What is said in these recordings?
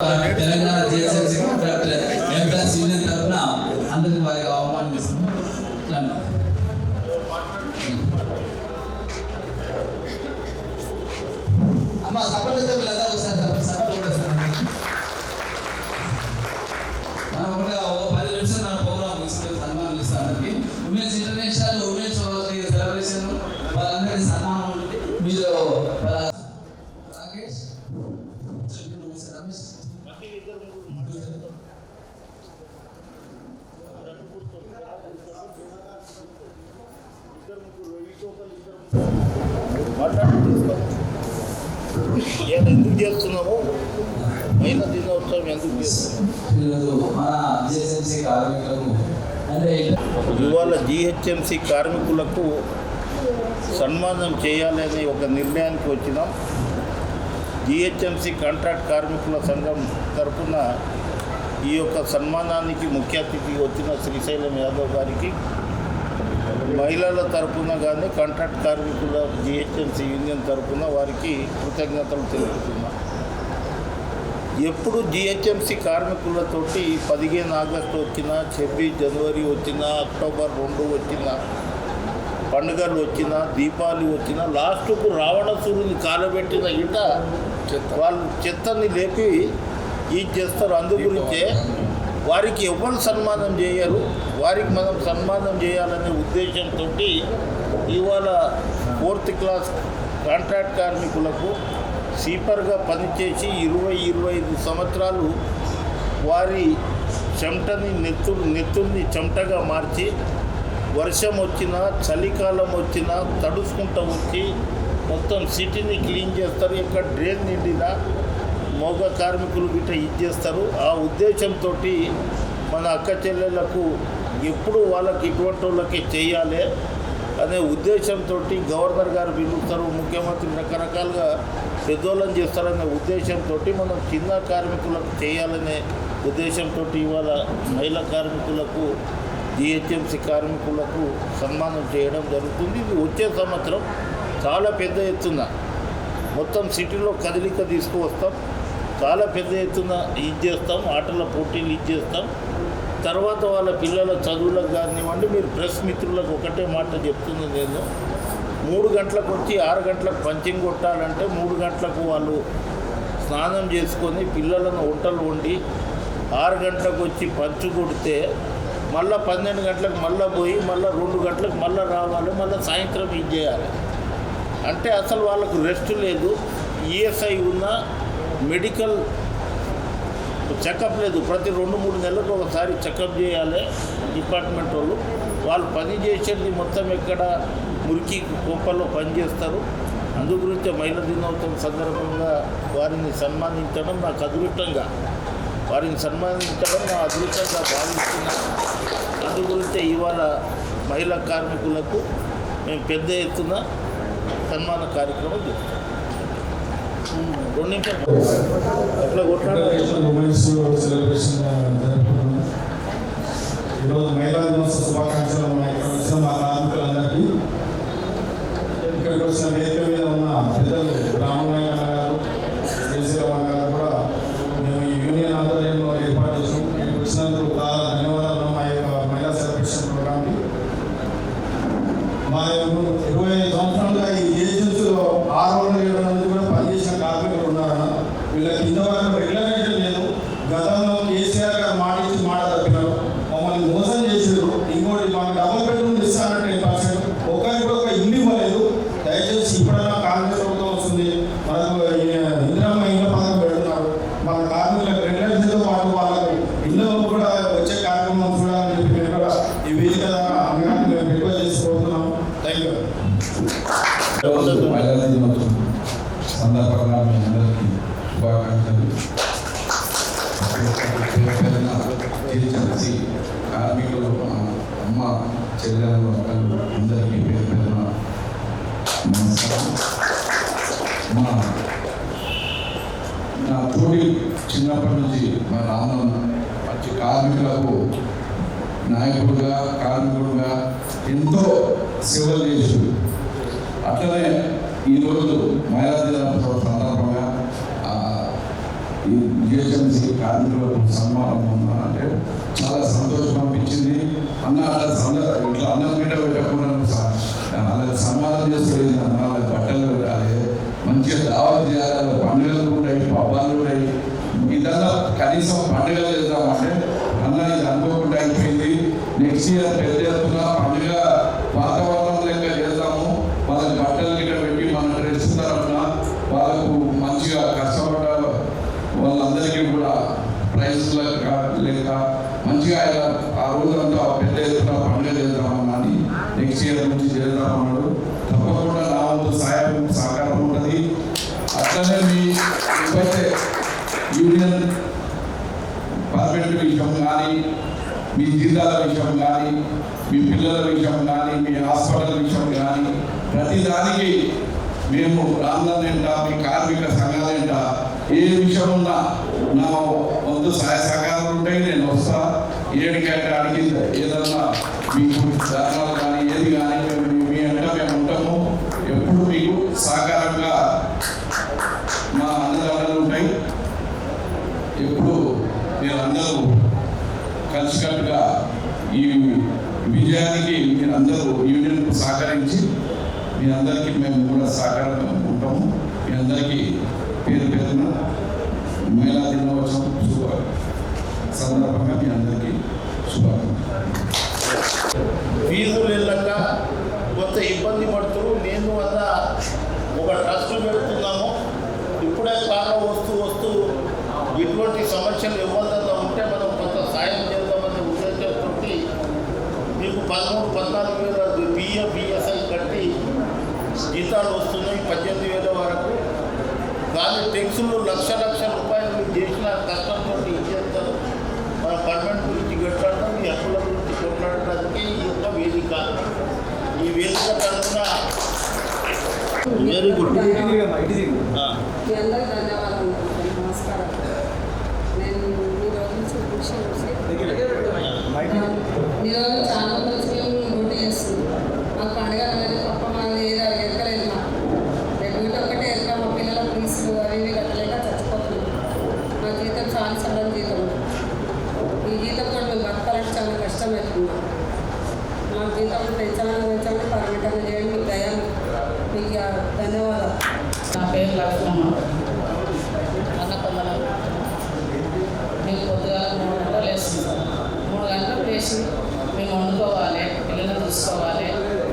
Telangana JSSC doctor employees union తరఫున అందరికి వారికి ఆహ్వానిస్తున్నాం రండి. అమ్మ సపోర్ట్ వీళ్ళంతా ఒకసారి సపోర్ట్ కూడా వస్తారండి మనం ఒక ఒక పది నిమిషాలు మన ప్రోగ్రామ్ తీసుకుని సన్మానం ఇస్తానికి ఉమెన్స్ ఇంటర్నేషనల్ ఉమెన్స్ సెలబ్రేషన్ వాళ్ళందరికీ సన్మానం ఉంటుంది మీరు వాళ్ళ రాకేష్ రమేష్ ఎందుకు చేస్తున్నాము మహిళా దినోత్సవం ఎందుకు చేస్తున్నావు ఇవాళ జిహెచ్ఎంసి కార్మికులకు సన్మానం చేయాలని ఒక నిర్ణయానికి వచ్చినాం. జిహెచ్ఎంసి కాంట్రాక్ట్ కార్మికుల సంఘం తరఫున ఈ యొక్క సన్మానానికి ముఖ్య అతిథి వచ్చిన శ్రీశైలం యాదవ్ గారికి మహిళల తరపున కానీ కాంట్రాక్ట్ కార్మికుల జిహెచ్ఎంసి యూనియన్ తరపున వారికి కృతజ్ఞతలు తెలుపుతున్నా. ఎప్పుడు జిహెచ్ఎంసి కార్మికులతోటి పదిహేను ఆగస్టు వచ్చినా ఛబ్బీస్ జనవరి వచ్చినా అక్టోబర్ రెండు వచ్చినా పండుగలు వచ్చినా దీపావళి వచ్చినా లాస్ట్కు రావణసూరుని కాలబెట్టిన ఇట వాళ్ళు చెత్తని లేపి ఇది చేస్తారు. అందుగురించే వారికి ఎవరు సన్మానం చేయరు వారికి మనం సన్మానం చేయాలనే ఉద్దేశంతో ఇవాళ ఫోర్త్ క్లాస్ కాంట్రాక్ట్ కార్మికులకు సీపర్గా పనిచేసి ఇరవై ఇరవై ఐదు సంవత్సరాలు వారి చెమటని నెత్తు నెత్తుల్ని చెమటగా మార్చి వర్షం వచ్చినా చలికాలం వచ్చినా తడుచుకుంటూ వచ్చి మొత్తం సిటీని క్లీన్ చేస్తారు. ఇక్కడ డ్రైన్ నిండినా మోగ కార్మికులు గిట్ట ఇది చేస్తారు. ఆ ఉద్దేశంతో మన అక్క చెల్లెళ్ళకు ఎప్పుడు వాళ్ళకి ఇటువంటి వాళ్ళకి చేయాలి అనే ఉద్దేశంతో గవర్నర్ గారు పిలుస్తారు. ముఖ్యమంత్రి రకరకాలుగా పెద్దోళ్ళని చేస్తారనే ఉద్దేశంతో మనం చిన్న కార్మికులకు చేయాలనే ఉద్దేశంతో ఇవాళ మహిళా కార్మికులకు జిహెచ్ఎంసీ కార్మికులకు సన్మానం చేయడం జరుగుతుంది. ఇది వచ్చే సంవత్సరం చాలా పెద్ద ఎత్తున మొత్తం సిటీలో కదలిక తీసుకువస్తాం. చాలా పెద్ద ఎత్తున ఇది చేస్తాం ఆటల పోటీలు ఇది చేస్తాం. తర్వాత వాళ్ళ పిల్లల చదువులకు కానివ్వండి మీరు ప్రెస్ మిత్రులకు ఒకటే మాట చెప్తుంది నేను. మూడు గంటలకు వచ్చి ఆరు గంటలకు పంచింగ్ కొట్టాలంటే మూడు గంటలకు వాళ్ళు స్నానం చేసుకొని పిల్లలను వంటలు వండి ఆరు గంటలకు వచ్చి పంచు కొడితే మళ్ళీ పన్నెండు గంటలకు మళ్ళీ పోయి మళ్ళీ రెండు గంటలకు మళ్ళీ రావాలి మళ్ళీ సాయంత్రం ఇది చేయాలి. అంటే అసలు వాళ్ళకు రెస్ట్ లేదు ఈఎస్ఐ ఉన్న మెడికల్ చెకప్ లేదు. ప్రతి రెండు మూడు నెలలకు ఒకసారి చెకప్ చేయాలి డిపార్ట్మెంట్ వాళ్ళు. వాళ్ళు పని చేసేది మొత్తం ఎక్కడ? మురికి కొంపల్లో పనిచేస్తారు అందు గురించి మహిళా దినోత్సవం సందర్భంగా వారిని సన్మానించడం నాకు అదృష్టంగా. వారిని సన్మానించడం నా అదృష్టంగా భావిస్తున్నాను అందు గురించి ఇవాళ మహిళా కార్మికులకు మేము పెద్ద ఎత్తున సన్మాన కార్యక్రమం చేస్తాం. రెండు నిమిషాలు. అట్లా కొట్లాడాలి? ఈరోజు మహిళా దినోత్సవ శుభాకాంక్షలు మన ఇక్కడ వచ్చిన మా కార్మికులందరికీ. ఇక్కడికి వచ్చిన వేదిక మీద ఉన్న పెద్దలు రామనాయ గారు శ్రీశ్రీరామ గారు కూడా మేము ఈ యూనియన్ ఆధ్వర్యంలో ఏర్పాటు చేసాం ఇక్కడికి వచ్చినందుకు చాలా ధన్యవాదాలు మా యొక్క మహిళా సెలబ్రేషన్ ప్రోగ్రామ్కి మా యొక్క ఇరవై ఐదు వీళ్ళకి ఇంతవరకు రెగ్యులరేషన్ లేదు. గతంలో కేసీఆర్ గారు మాట ఇచ్చి మాట తప్పినారు. మమ్మల్ని మోసం చేసారు ఇంకోటి మాకు డబుల్ బెడ్రూమ్ ఇస్తానంటే టెన్ పర్సెంట్ ఒకరికి కూడా ఒక ఇల్లు ఇవ్వలేదు. దయచేసి ఇప్పుడైనా కాంగ్రెస్ ప్రభుత్వం వస్తుంది. మనకు ఈ ఇందిరమ్మ ఇళ్ళ పథకం పెడుతున్నారు. మన కార్మికులకు రెగ్యులరేషన్తో పాటు వాళ్ళకు ఇల్లు కూడా వచ్చే కార్యక్రమం చూడాలని చెప్పి మేము కూడా ఈ వేదిక ద్వారా అందరికీ మేము రిక్వెస్ట్ చేసుకోబోతున్నాము థ్యాంక్ యూ సందర్భంగా మీ అందరికీ శుభాకాంక్షలు పేరు కలిసి కార్మికులు మా అమ్మ చెల్లెలు అక్కలు అందరికీ పేరు పెద్దన నమస్కారం మా నా తోటి చిన్నప్పటి నుంచి మా నాన్న మంచి కార్మికులకు నాయకుడుగా కార్మికుడుగా ఎంతో సేవలు చేసి అట్లనే ఈరోజు మహిళా దినోత్సవం ఈ జిహెచ్ఎంసీ కార్మికులకు సన్మానం ఉందా అంటే చాలా సంతోషం అనిపించింది. అన్న ఇట్లా అన్నం గిట్ట పెట్టకుండా స- వాళ్ళకి సన్మానం చేస్తుంది అన్న వాళ్ళకి బట్టలు పెట్టాలి మంచిగా దావత్ చేయాలి పండుగలు ఉంటాయి పబ్బాలు ఉంటాయి ఇదంతా కనీసం పండుగలు చేద్దామంటే అన్న ఇది అనుకోకుండా అయిపోయింది. నెక్స్ట్ ఇయర్ పెద్ద ఎత్తున పండుగ వాతావరణం లెక్క చేద్దాము వాళ్ళకి బట్టలు ఇక్కడ పెట్టి మన డ్రెస్ తరఫున వాళ్ళకు మంచిగా కష్టపడ్డ వాళ్ళందరికీ కూడా ప్రైజ్ లేక మంచిగా ఆయన ఆ రోజంతా పెద్ద ఎత్తున పండుగ చేద్దామని నెక్స్ట్ ఇయర్ నుంచి చేద్దామన్నాడు తప్పకుండా నా వంతు సహాయం సహకారం ఉంటుంది అట్లనే మీ యూనియన్ పర్మనెంట్ విషయం కానీ మీ జీతాల విషయం కానీ మీ పిల్లల విషయం కానీ మీ హాస్పిటల్ విషయం కానీ ప్రతిదానికి మేము మేము ఏంట మీ కార్మిక సంఘాలేంట ఏ విషయం ఉన్నా నా వంతు సహాయ సహకారాలు ఉంటాయి నేను వస్తా. ఏడికంటే అడిగింది ఏదన్నా మీకు ధర్మాలు కానీ ఏది కానీ మేము మీ- మీ వెంట మేము ఉంటాము ఎప్పుడు మీకు సహకారంగా మా అన్నదానాలు ఉంటాయి ఎప్పుడు మీరందరూ కలిసికట్టుగా ఈ విజయానికి మీరందరూ యూనియన్కు సహకరించి మీ అందరికీ మేము కూడా సహకారంగా ఉంటాము. మీ అందరికీ పేరు పేరున మహిళా దినోత్సవం శుభ సందర్భంగా మీ అందరికీ శుభాకాంక్షలు. కానీ టెక్స్లు లక్ష లక్ష రూపాయలు మీరు చేసిన కష్టంతో ఇచ్చేస్తారు మన పర్మనెంట్ గురించి కొట్లాడడం ఈ హక్కుల గురించి కొట్లాడడానికి ఈ యొక్క వేదిక. ఈ వేదిక తరఫున వెరీ గుడ్ మీ అందరికీ ధన్యవాదాలు. నమస్కారం. నేను ఈ రోజు నుంచి విషయం వచ్చి ఈ రోజు చాలా రోజు మేము డ్యూటీ చేస్తున్నాం మాకు పండుగ అనేది తప్ప మాది ఏదో ఎక్కలేదు మాకు నేను డ్యూటీ ఒక్కటే ఎక్క మా పిల్లల ఫీజులు అవి ఇవి కట్టలేక చచ్చిపోతున్నాం మా జీతం చాలా సడన్ జీతం ఈ జీతంతో మేము బతకాలంటే చాలా కష్టమవుతుంది మా జీతం పెంచాలని పెంచాలని పర్మిటం చేయండి మీకు దయ మీకు ధన్యవాదాలు నా పేరు లక్ష్మమ్మ అన్నపల్లె మేము పొద్దుగా మూడు గంటలు లేస్తున్నాం మూడు గంటలకు లేచి మేము వండుకోవాలి పిల్లల్ని చూసుకోవాలి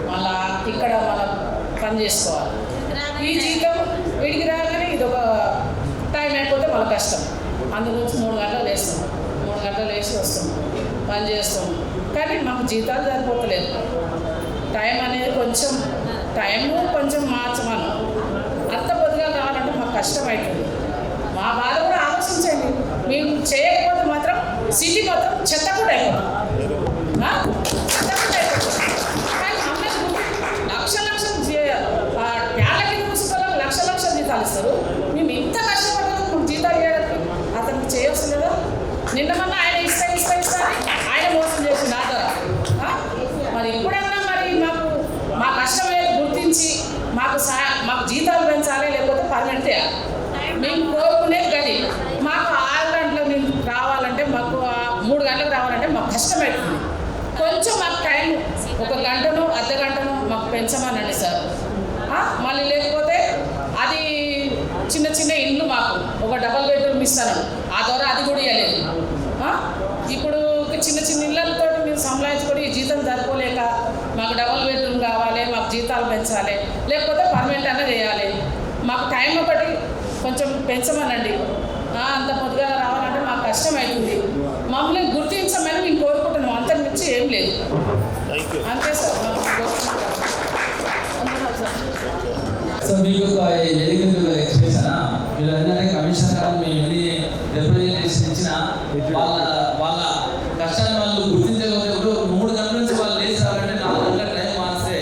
మళ్ళా ఇక్కడ మన పని చేసుకోవాలి. ఈ జీతం వీడికి రాగానే ఇది ఒక టైం అయిపోతే మళ్ళీ కష్టం. అందుగురించి మూడు గంటలు లేస్తాం. మూడు గంటలు లేచి వస్తాం. పని చేస్తాం. కానీ మాకు జీతాలు సరిపోతలేదు. టైం అనేది కొంచెం టైము కొంచెం మార్చమను. అంత పొద్దుగా కావాలంటే మాకు కష్టం అవుతుంది మా బాధ కూడా ఆలోచించండి మేము చేయకపోతే మాత్రం సిటీ మొత్తం చెత్త కూడా అయిపోతుంది ఆ? చెత్త కూడా అయిపోతుంది కానీ మమ్మల్ని లక్ష లక్షలు చే- ఆ ఏళ్ళ కింద కూర్చుంటారు లక్ష లక్షలు జీతాలు ఇస్తారు మేము ఇంత కష్టపడ్డాము మాకు జీతాలు ఇవ్వడానికి అతనికి చేయొచ్చు లేదా నిన్న మొన్న ఆయన ఇస్తా ఇస్తా ఇస్తా అని ఆయన మోసం చేసింది ఆ ద్వారా ఆ? మరి ఇప్పుడన్నా మరి మాకు మా కష్టం ఏదో గుర్తించి మాకు సా మాకు జీతాలు పెంచాలి లేకపోతే పర్మనెంట్ చేయాలి మేము కోరుకునేది గది మాకు ఆరు గంటలకు మేము రావాలంటే మాకు ఆ మూడు గంటలకు రావాలంటే మాకు కష్టమవుతుంది కొంచెం మాకు టైం ఒక గంటను అర్ధ గంటను మాకు పెంచమనండి సార్ ఆ? మళ్ళీ లేకపోతే అది చిన్న చిన్న ఇండ్లు మాకు ఒక డబల్ బెడ్రూమ్ ఇస్తాను ఆ ద్వారా అది కూడా ఇవ్వలేదు ఆ? ఇప్పుడు చిన్న చిన్న ఇళ్ళతో మేము సంపాదించుకొని ఈ జీతం సరిపోలేక మాకు డబల్ బెడ్రూమ్ కావాలి మాకు జీతాలు పెంచాలి లేకపోతే పర్మనెంట్ అన్న చేయాలి. మాకు టైం ఒకటి కొంచెం పెంచమనండి. ఆ, అంత పొద్దుగా రావాలంటే మాకు కష్టం అవుతుంది మమ్మల్ని గుర్తించమని మేము కోరుకుంటున్నాం. అంతకు మించి ఏం లేదు. అంతే సార్. సార్ మీకు ఒక ఎలిగిన ఎక్స్ప్రెషన్ మీరు ఏంటంటే కమిషన్ గారు మేము ఎన్ని రిప్రజెంటేషన్ ఇచ్చినా వాళ్ళ వాళ్ళ కష్టాన్ని వాళ్ళు గుర్తించకపోతే ఇప్పుడు మూడు గంటల నుంచి వాళ్ళు లేచి రావాలంటే నాలుగు గంటల టైం మారిస్తే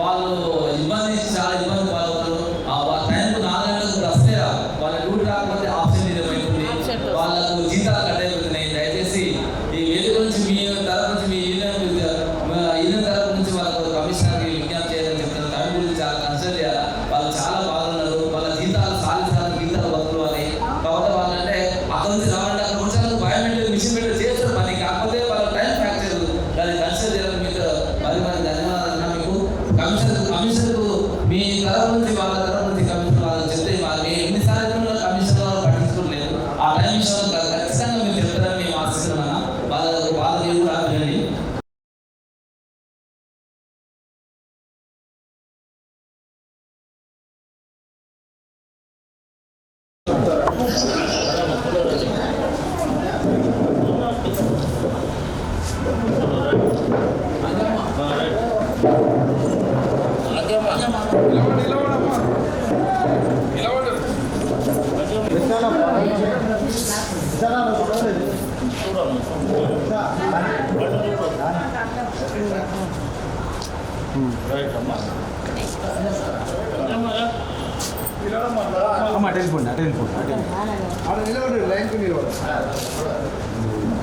వాళ్ళు ఇబ్బంది చాలా ఇబ్బంది పాలవుతారు ఆ వాళ్ళ టైంకు నాలుగు గంటలకు కూడా వస్తే వాళ్ళ డ్యూటీ రాకపోతే ఆప్షన్ ఏమైతుంది Absent. వాళ్ళకు జీతాలు కట్ అయిపోతున్నాయి దయచేసి ఈ వేదిక నుంచి మీ తరపు నుంచి మీ యూనియన్ యూనియన్ తరపు నుంచి వాళ్ళకు కమిషనర్కి విజ్ఞప్తి చేయాలని చెప్తారు దాని గురించి చాలా కన్సిడర్ చేయాలి వాళ్ళు చాలా బాగున్నారు వాళ్ళ జీతాలు సాలి సాలి జీతాలు వదులు అని కాబట్టి వాళ్ళంటే పది నిమిషాలు ఖచ్చితంగా మీరు చెప్తారని మేము ఆశిస్తున్నాం వాళ్ళ వాళ్ళ దేవుడు రాకండి రైట్ అమ్మా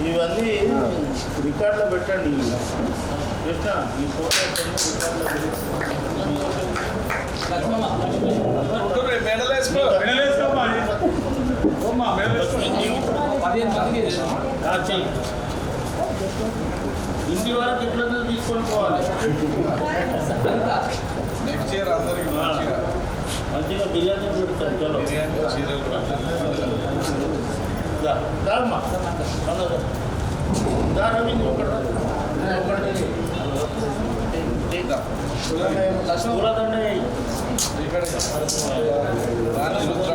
ఇవన్నీ రికార్డులో పెట్టండి కృష్ణ ఈ ఫోటో రికార్డులో పదిహేను మందికి చెయ్యి ఇంటి వరకు ఎట్లా తీసుకొని నెక్స్ట్ ఇయర్ అందరికి మంచిగా బిర్యానీ పెడతారు బిర్యానీ చీరలు దా, దా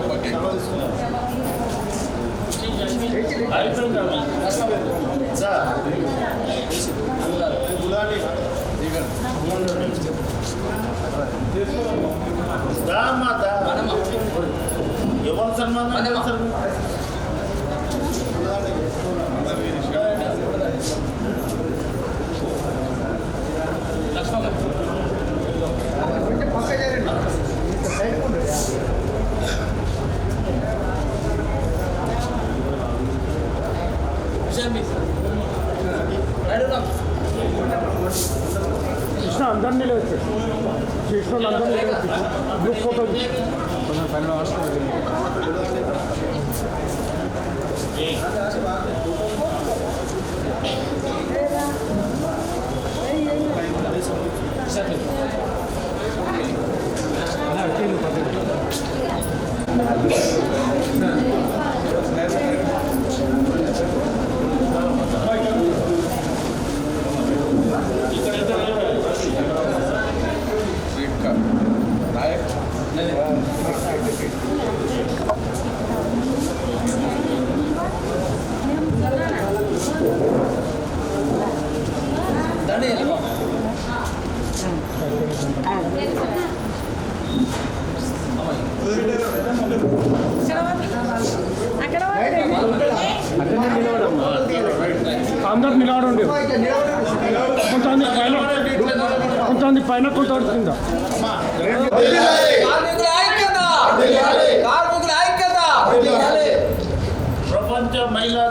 ఒకటి అయిపోయింది దా. దా ఎవరు సన్మానం శ్రీకా నాయక్ దండి వెళ్ళిపో. అందరు నిలబడండి కొంతమంది పైన కొంతమంది పైన కొంతమంది ప్రపంచ మహిళా